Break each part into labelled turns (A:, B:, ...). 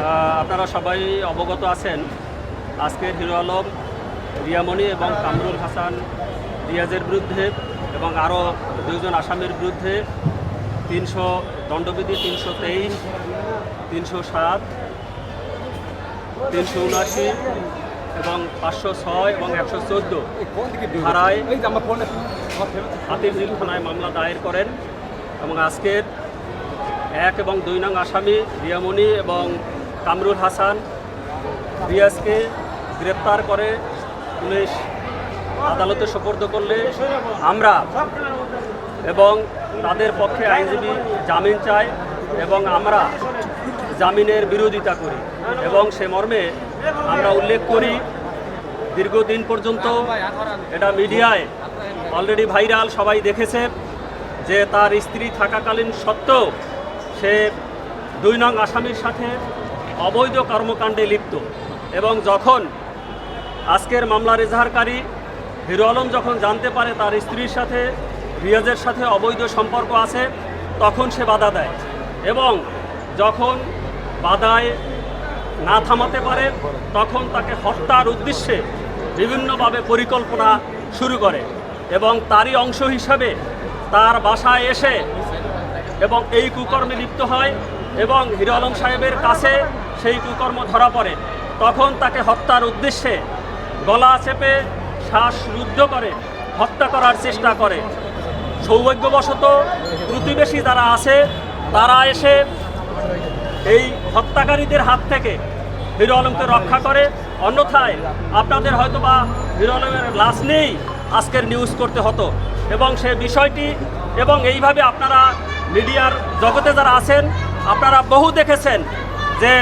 A: আহ, আপনারা সবাই অবগত আছেন আজকের হিরো আলম রিয়ামণি এবং কামরুল হাসান রিয়াজের বিরুদ্ধে এবং আরও দুজন আসামির বিরুদ্ধে তিনশো দণ্ডবিধি তিনশো তেইশ তিনশো সাত তিনশো উনআশি এবং পাঁচশো ছয় এবং একশো চোদ্দ ধারায় হাতিরঝিল থানায় মামলা দায়ের করেন এবং আজকের এক এবং দুই নং আসামি রিয়ামণি এবং কামরুল হাসান রিয়াজকে গ্রেপ্তার করে পুলিশ আদালতে সোপর্দ করলে আমরা এবং তাদের পক্ষে আইনজীবী জামিন চাই এবং আমরা জামিনের বিরোধিতা করি এবং সে মর্মে আমরা উল্লেখ করি, দীর্ঘদিন পর্যন্ত এটা মিডিয়ায় অলরেডি ভাইরাল সবাই দেখেছে যে তার স্ত্রী থাকাকালীন সত্ত্বেও সে দুই নং আসামির সাথে অবৈধ কর্মকাণ্ডে লিপ্ত। এবং যখন আজকের মামলার এজাহারকারী হিরো আলম যখন জানতে পারে তার স্ত্রীর সাথে, রিয়াজের সাথে অবৈধ সম্পর্ক আছে, তখন সে বাধা দেয়। এবং যখন বাধায় না থামাতে পারে, তখন তাকে হত্যার উদ্দেশ্যে বিভিন্নভাবে পরিকল্পনা শুরু করে। এবং তারই অংশ হিসাবে তার বাসায় এসে এবং এই কুকর্মে লিপ্ত হয় এবং হিরো আলম সাহেবের কাছে সেই কুকর্ম ধরা পড়ে। তখন তাকে হত্যার উদ্দেশ্যে গলা চেপে শ্বাসরুদ্ধ করে হত্যা করার চেষ্টা করে। সৌভাগ্যবশত প্রতিবেশী যারা আছে, তারা এসে এই হত্যাকারীদের হাত থেকে হিরো আলমকে রক্ষা করে। অন্যথায় আপনাদের হয়তো বা হিরো আলমের লাশ নেই, আজকের নিউজ করতে হতো। এবং সে বিষয়টি এবং এইভাবে আপনারা মিডিয়ার জগতে যারা আছেন, আপনারা বহু দেখেছেন যে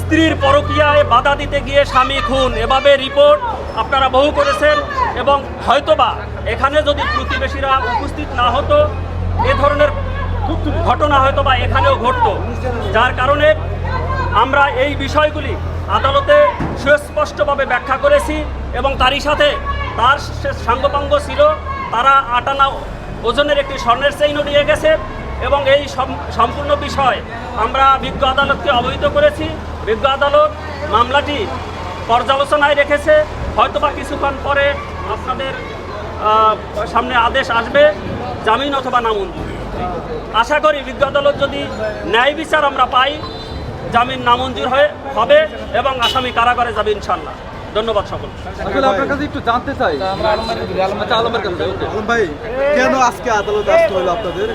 A: স্ত্রীর পরকীয়ায় বাধা দিতে গিয়ে স্বামী খুন। এভাবে রিপোর্ট আপনারা বহু করেছেন এবং হয়তোবা এখানে যদি প্রতিবেশীরা উপস্থিত না হতো, এ ধরনের ঘটনা হয়তো বা এখানেও ঘটতো। যার কারণে আমরা এই বিষয়গুলি আদালতে সুস্পষ্টভাবে ব্যাখ্যা করেছি এবং তারই সাথে তার সাঙ্গপাঙ্গ ছিল, তারা আটানা ওজনের একটি স্বর্ণের চেইনও নিয়ে গেছে এবং এই সম্পূর্ণ বিষয় আমরা বিজ্ঞ আদালতকে অবহিত করেছি। বিজ্ঞ আদালত মামলাটি পর্যালোচনায় রেখেছে। হয়তোবা কিছুক্ষণ পরে আপনাদের সামনে আদেশ আসবে, জামিন অথবা নামঞ্জুর। আশা করি বিজ্ঞ আদালত যদি ন্যায় বিচার আমরা পাই, জামিন নামঞ্জুর হয়ে হবে এবং আসামি কারাগারে যাবে ইনশাল্লাহ ধন্যবাদ সকল।
B: আসলে আপনার কাছে একটু জানতে চাই। আচ্ছা আলমের কাছে
C: আলম ভাই কেন আজকে আদালতে আসতে হলো আপনাদের?